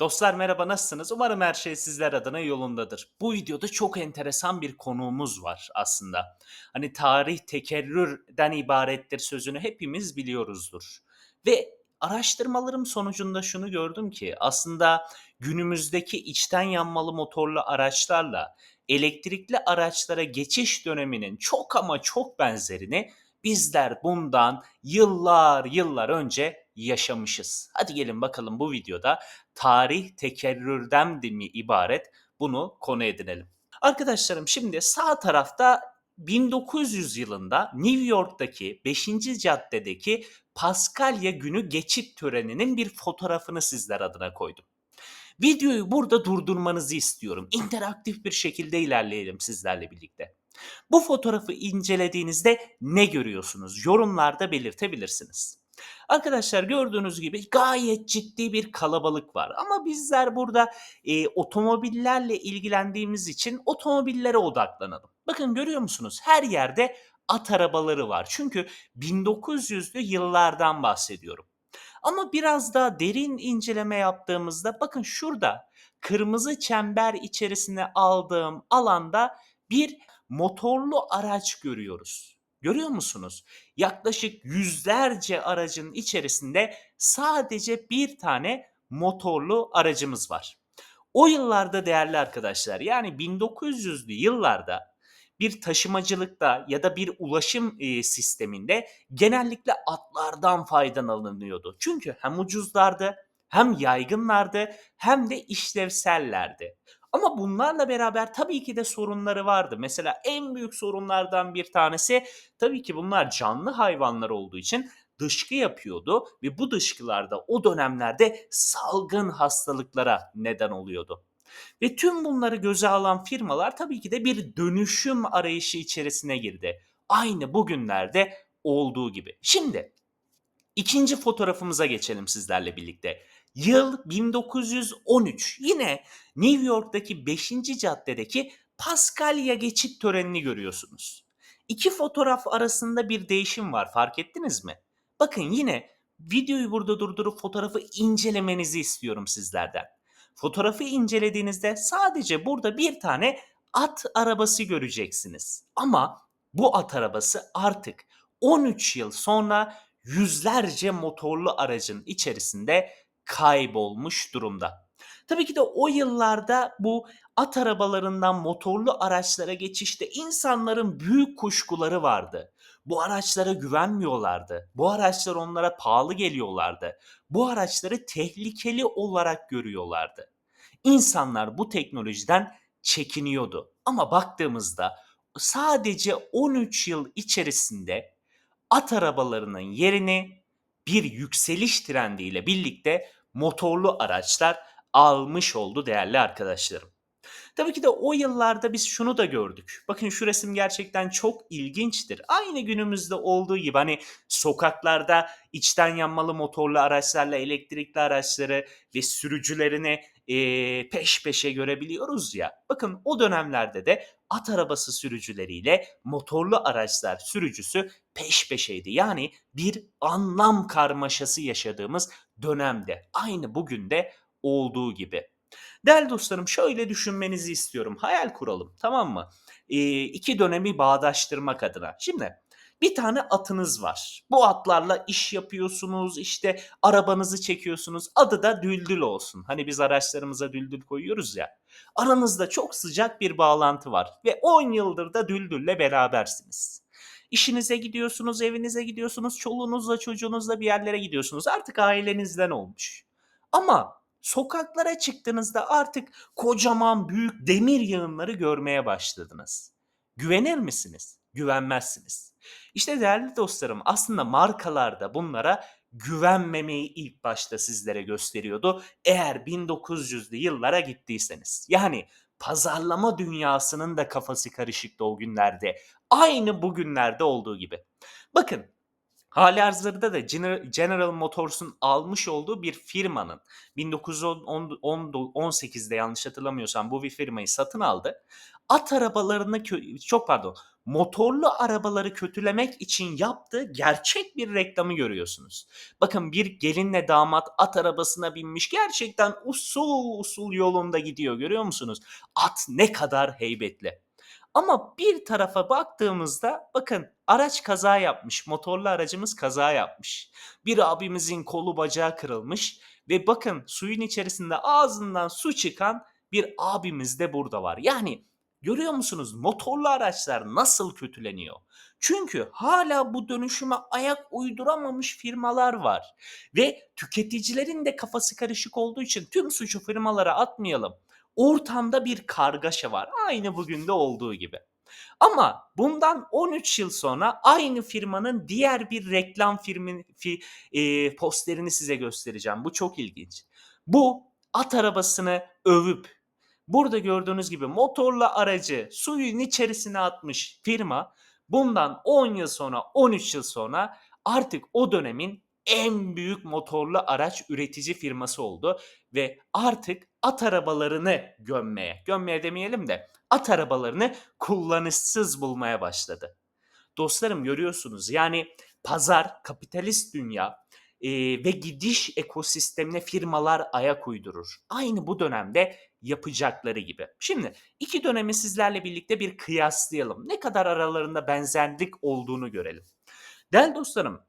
Dostlar merhaba nasılsınız? Umarım her şey sizler adına yolundadır. Bu videoda çok enteresan bir konuğumuz var aslında. Hani tarih tekerrürden ibarettir sözünü hepimiz biliyoruzdur. Ve araştırmalarım sonucunda şunu gördüm ki aslında günümüzdeki içten yanmalı motorlu araçlarla elektrikli araçlara geçiş döneminin çok ama çok benzerini bizler bundan yıllar yıllar önce yaşamışız. Hadi gelin bakalım bu videoda tarih tekerrürden mi ibaret bunu konu edinelim. Arkadaşlarım şimdi sağ tarafta 1900 yılında New York'taki 5. caddedeki Paskalya günü geçit töreninin bir fotoğrafını sizler adına koydum. Videoyu burada durdurmanızı istiyorum. İnteraktif bir şekilde ilerleyelim sizlerle birlikte. Bu fotoğrafı incelediğinizde ne görüyorsunuz? Yorumlarda belirtebilirsiniz. Arkadaşlar gördüğünüz gibi gayet ciddi bir kalabalık var. Ama bizler burada e, otomobillerle ilgilendiğimiz için otomobillere odaklanalım. Bakın görüyor musunuz? Her yerde at arabaları var. Çünkü 1900'lü yıllardan bahsediyorum. Ama biraz daha derin inceleme yaptığımızda bakın şurada kırmızı çember içerisine aldığım alanda bir motorlu araç görüyoruz. Görüyor musunuz? Yaklaşık yüzlerce aracın içerisinde sadece bir tane motorlu aracımız var. O yıllarda değerli arkadaşlar yani 1900'lü yıllarda bir taşımacılıkta ya da bir ulaşım e, sisteminde genellikle atlardan faydalanılıyordu. Çünkü hem ucuzlardı, hem yaygınlardı, hem de işlevsellerdi. Ama bunlarla beraber tabii ki de sorunları vardı. Mesela en büyük sorunlardan bir tanesi tabii ki bunlar canlı hayvanlar olduğu için dışkı yapıyordu ve bu dışkılar da o dönemlerde salgın hastalıklara neden oluyordu. Ve tüm bunları göze alan firmalar tabii ki de bir dönüşüm arayışı içerisine girdi. Aynı bugünlerde olduğu gibi. Şimdi ikinci fotoğrafımıza geçelim sizlerle birlikte. Yıl 1913. Yine New York'taki 5. caddedeki Paskalya geçit törenini görüyorsunuz. İki fotoğraf arasında bir değişim var fark ettiniz mi? Bakın yine videoyu burada durdurup fotoğrafı incelemenizi istiyorum sizlerden. Fotoğrafı incelediğinizde sadece burada bir tane at arabası göreceksiniz. Ama bu at arabası artık 13 yıl sonra yüzlerce motorlu aracın içerisinde kaybolmuş durumda. Tabii ki de o yıllarda bu at arabalarından motorlu araçlara geçişte insanların büyük kuşkuları vardı. Bu araçlara güvenmiyorlardı. Bu araçlar onlara pahalı geliyorlardı. Bu araçları tehlikeli olarak görüyorlardı. İnsanlar bu teknolojiden çekiniyordu. Ama baktığımızda sadece 13 yıl içerisinde at arabalarının yerini bir yükseliş trendiyle birlikte motorlu araçlar almış oldu değerli arkadaşlarım. Tabii ki de o yıllarda biz şunu da gördük. Bakın şu resim gerçekten çok ilginçtir. Aynı günümüzde olduğu gibi hani sokaklarda içten yanmalı motorlu araçlarla elektrikli araçları ve sürücülerini e, peş peşe görebiliyoruz ya. Bakın o dönemlerde de at arabası sürücüleriyle motorlu araçlar sürücüsü peş peşeydi. Yani bir anlam karmaşası yaşadığımız dönemde. Aynı bugün de olduğu gibi. Değerli dostlarım şöyle düşünmenizi istiyorum. Hayal kuralım tamam mı? Ee, iki dönemi bağdaştırmak adına. Şimdi bir tane atınız var. Bu atlarla iş yapıyorsunuz, işte arabanızı çekiyorsunuz. Adı da Düldül olsun. Hani biz araçlarımıza Düldül koyuyoruz ya. Aranızda çok sıcak bir bağlantı var ve 10 yıldır da Düldül'le berabersiniz. İşinize gidiyorsunuz, evinize gidiyorsunuz, çoluğunuzla çocuğunuzla bir yerlere gidiyorsunuz. Artık ailenizden olmuş. Ama sokaklara çıktığınızda artık kocaman büyük demir yığınları görmeye başladınız. Güvenir misiniz? Güvenmezsiniz. İşte değerli dostlarım aslında markalar da bunlara güvenmemeyi ilk başta sizlere gösteriyordu. Eğer 1900'lü yıllara gittiyseniz. Yani pazarlama dünyasının da kafası karışıktı o günlerde. Aynı bugünlerde olduğu gibi. Bakın Hali hazırda da General Motors'un almış olduğu bir firmanın 1918'de yanlış hatırlamıyorsam bu bir firmayı satın aldı. At arabalarını çok pardon motorlu arabaları kötülemek için yaptığı gerçek bir reklamı görüyorsunuz. Bakın bir gelinle damat at arabasına binmiş gerçekten usul usul yolunda gidiyor görüyor musunuz? At ne kadar heybetli. Ama bir tarafa baktığımızda bakın araç kaza yapmış. Motorlu aracımız kaza yapmış. Bir abimizin kolu bacağı kırılmış ve bakın suyun içerisinde ağzından su çıkan bir abimiz de burada var. Yani görüyor musunuz motorlu araçlar nasıl kötüleniyor? Çünkü hala bu dönüşüme ayak uyduramamış firmalar var. Ve tüketicilerin de kafası karışık olduğu için tüm suçu firmalara atmayalım. Ortamda bir kargaşa var. Aynı bugün de olduğu gibi. Ama bundan 13 yıl sonra aynı firmanın diğer bir reklam filmin fi, e, posterini size göstereceğim. Bu çok ilginç. Bu at arabasını övüp burada gördüğünüz gibi motorlu aracı suyun içerisine atmış firma bundan 10 yıl sonra 13 yıl sonra artık o dönemin en büyük motorlu araç üretici firması oldu ve artık at arabalarını gömmeye, gömmeye demeyelim de at arabalarını kullanışsız bulmaya başladı. Dostlarım görüyorsunuz yani pazar, kapitalist dünya e, ve gidiş ekosistemine firmalar ayak uydurur. Aynı bu dönemde yapacakları gibi. Şimdi iki dönemi sizlerle birlikte bir kıyaslayalım. Ne kadar aralarında benzerlik olduğunu görelim. Değerli dostlarım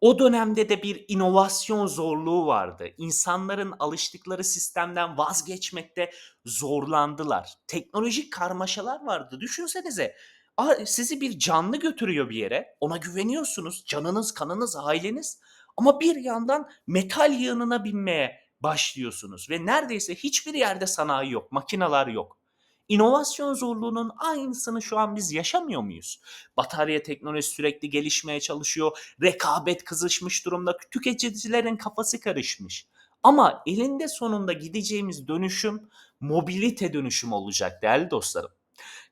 o dönemde de bir inovasyon zorluğu vardı. İnsanların alıştıkları sistemden vazgeçmekte zorlandılar. Teknolojik karmaşalar vardı. Düşünsenize sizi bir canlı götürüyor bir yere. Ona güveniyorsunuz. Canınız, kanınız, aileniz. Ama bir yandan metal yığınına binmeye başlıyorsunuz ve neredeyse hiçbir yerde sanayi yok, makineler yok. İnovasyon zorluğunun aynısını şu an biz yaşamıyor muyuz? Batarya teknolojisi sürekli gelişmeye çalışıyor. Rekabet kızışmış durumda. Tüketicilerin kafası karışmış. Ama elinde sonunda gideceğimiz dönüşüm mobilite dönüşüm olacak değerli dostlarım.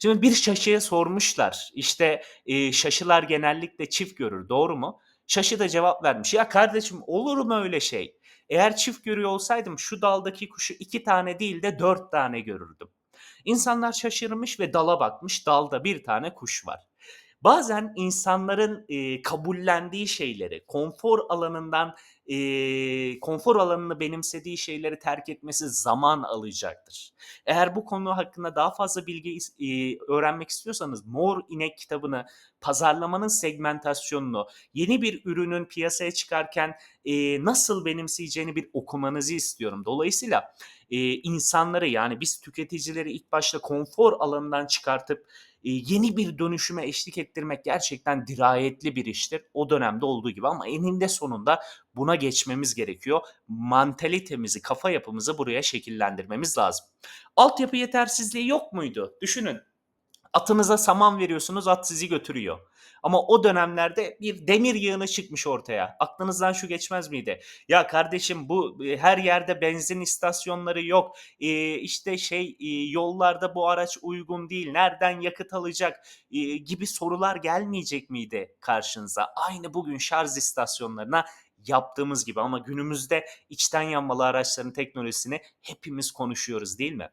Şimdi bir şaşıya sormuşlar. İşte e, şaşılar genellikle çift görür doğru mu? Şaşı da cevap vermiş. Ya kardeşim olur mu öyle şey? Eğer çift görüyor olsaydım şu daldaki kuşu iki tane değil de dört tane görürdüm. İnsanlar şaşırmış ve dala bakmış. Dalda bir tane kuş var. Bazen insanların e, kabullendiği şeyleri, konfor alanından e, konfor alanını benimsediği şeyleri terk etmesi zaman alacaktır. Eğer bu konu hakkında daha fazla bilgi e, öğrenmek istiyorsanız Mor İnek kitabını, pazarlamanın segmentasyonunu, yeni bir ürünün piyasaya çıkarken e, nasıl benimseyeceğini bir okumanızı istiyorum. Dolayısıyla e, insanları yani biz tüketicileri ilk başta konfor alanından çıkartıp yeni bir dönüşüme eşlik ettirmek gerçekten dirayetli bir iştir. O dönemde olduğu gibi ama eninde sonunda buna geçmemiz gerekiyor. Mantalitemizi, kafa yapımızı buraya şekillendirmemiz lazım. Altyapı yetersizliği yok muydu? Düşünün. Atınıza saman veriyorsunuz, at sizi götürüyor. Ama o dönemlerde bir demir yığını çıkmış ortaya. Aklınızdan şu geçmez miydi? Ya kardeşim bu e, her yerde benzin istasyonları yok. Ee, işte şey e, yollarda bu araç uygun değil. Nereden yakıt alacak e, gibi sorular gelmeyecek miydi karşınıza? Aynı bugün şarj istasyonlarına yaptığımız gibi ama günümüzde içten yanmalı araçların teknolojisini hepimiz konuşuyoruz değil mi?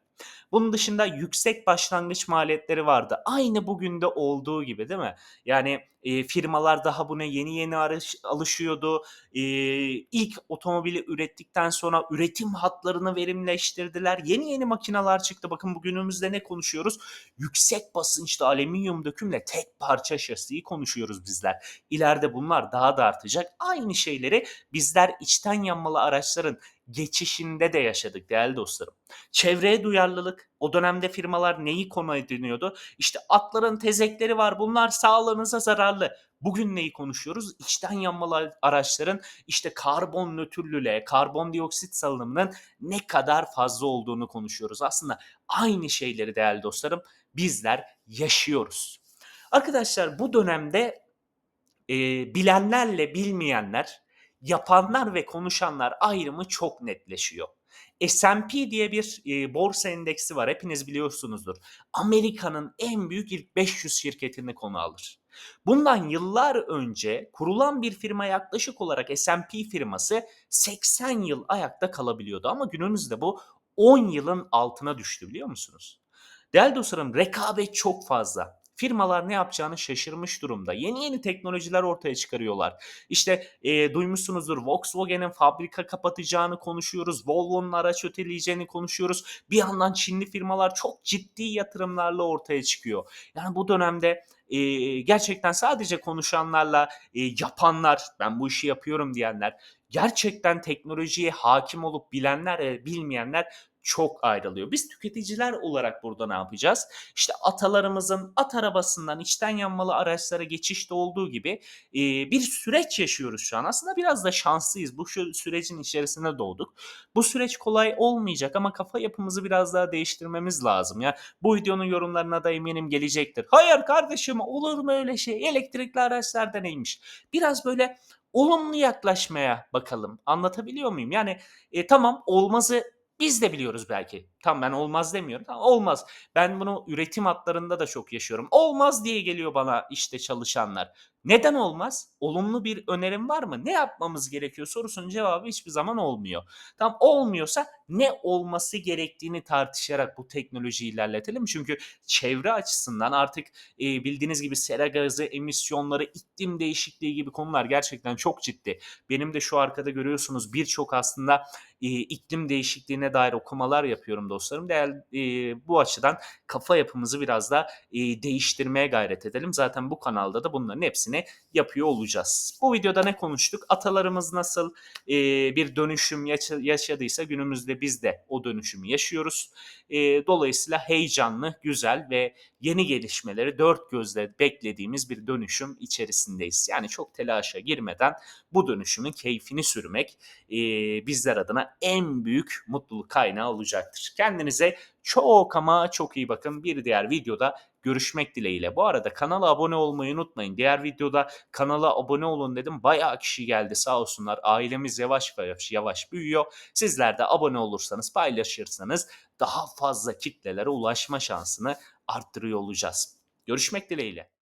Bunun dışında yüksek başlangıç maliyetleri vardı. Aynı bugün de olduğu gibi değil mi? Yani e, firmalar daha buna yeni yeni alışıyordu. E, ilk otomobili ürettikten sonra üretim hatlarını verimleştirdiler. Yeni yeni makineler çıktı. Bakın bugünümüzde ne konuşuyoruz? Yüksek basınçlı alüminyum dökümle tek parça şasiyi konuşuyoruz bizler. İleride bunlar daha da artacak. Aynı şeyleri bizler içten yanmalı araçların geçişinde de yaşadık değerli dostlarım. Çevreye duyarlılık, o dönemde firmalar neyi konu ediniyordu? İşte atların tezekleri var bunlar sağlığınıza zararlı. Bugün neyi konuşuyoruz? İçten yanmalı araçların işte karbon nötrlülüğe, karbondioksit salınımının ne kadar fazla olduğunu konuşuyoruz. Aslında aynı şeyleri değerli dostlarım bizler yaşıyoruz. Arkadaşlar bu dönemde e, bilenlerle bilmeyenler yapanlar ve konuşanlar ayrımı çok netleşiyor. S&P diye bir e, borsa endeksi var. Hepiniz biliyorsunuzdur. Amerika'nın en büyük ilk 500 şirketini konu alır. Bundan yıllar önce kurulan bir firma yaklaşık olarak S&P firması 80 yıl ayakta kalabiliyordu ama günümüzde bu 10 yılın altına düştü biliyor musunuz? Değerli dostlarım rekabet çok fazla firmalar ne yapacağını şaşırmış durumda. Yeni yeni teknolojiler ortaya çıkarıyorlar. İşte, eee, duymuşsunuzdur Volkswagen'in fabrika kapatacağını konuşuyoruz. Volvo'nun araç öteleyeceğini konuşuyoruz. Bir yandan Çinli firmalar çok ciddi yatırımlarla ortaya çıkıyor. Yani bu dönemde, eee, gerçekten sadece konuşanlarla, eee, yapanlar, ben bu işi yapıyorum diyenler, gerçekten teknolojiye hakim olup bilenler, eee, bilmeyenler çok ayrılıyor. Biz tüketiciler olarak burada ne yapacağız? İşte atalarımızın at arabasından içten yanmalı araçlara geçişte olduğu gibi, eee, bir süreç yaşıyoruz şu an. Aslında biraz da şanslıyız. Bu sürecin içerisine doğduk. Bu süreç kolay olmayacak ama kafa yapımızı biraz daha değiştirmemiz lazım ya. Bu videonun yorumlarına da eminim gelecektir. "Hayır kardeşim, olur mu öyle şey? Elektrikli araçlar da neymiş?" Biraz böyle olumlu yaklaşmaya bakalım. Anlatabiliyor muyum? Yani, eee, tamam olmazı biz de biliyoruz belki. Tamam, ben olmaz demiyorum. Tamam, olmaz. Ben bunu üretim hatlarında da çok yaşıyorum. "Olmaz." diye geliyor bana işte çalışanlar. Neden olmaz? Olumlu bir önerin var mı? Ne yapmamız gerekiyor sorusunun cevabı hiçbir zaman olmuyor. Tamam, olmuyorsa ne olması gerektiğini tartışarak bu teknolojiyi ilerletelim. Çünkü çevre açısından artık, eee, bildiğiniz gibi sera gazı emisyonları, iklim değişikliği gibi konular gerçekten çok ciddi. Benim de şu arkada görüyorsunuz birçok aslında, eee, iklim değişikliğine dair okumalar yapıyorum dostlarım. Değer eee, bu açıdan kafa yapımızı biraz da, eee, değiştirmeye gayret edelim. Zaten bu kanalda da bunların hepsini yapıyor olacağız. Bu videoda ne konuştuk? Atalarımız nasıl, eee, bir dönüşüm yaşa yaşadıysa günümüzde biz de o dönüşümü yaşıyoruz. Eee, dolayısıyla heyecanlı, güzel ve yeni gelişmeleri dört gözle beklediğimiz bir dönüşüm içerisindeyiz. Yani çok telaşa girmeden bu dönüşümün keyfini sürmek, eee, bizler adına en büyük mutluluk kaynağı olacaktır. Kendinize çok ama çok iyi bakın. Bir diğer videoda görüşmek dileğiyle. Bu arada kanala abone olmayı unutmayın. Diğer videoda kanala abone olun dedim. Bayağı kişi geldi sağ olsunlar. Ailemiz yavaş yavaş yavaş büyüyor. Sizler de abone olursanız, paylaşırsanız daha fazla kitlelere ulaşma şansını arttırıyor olacağız. Görüşmek dileğiyle.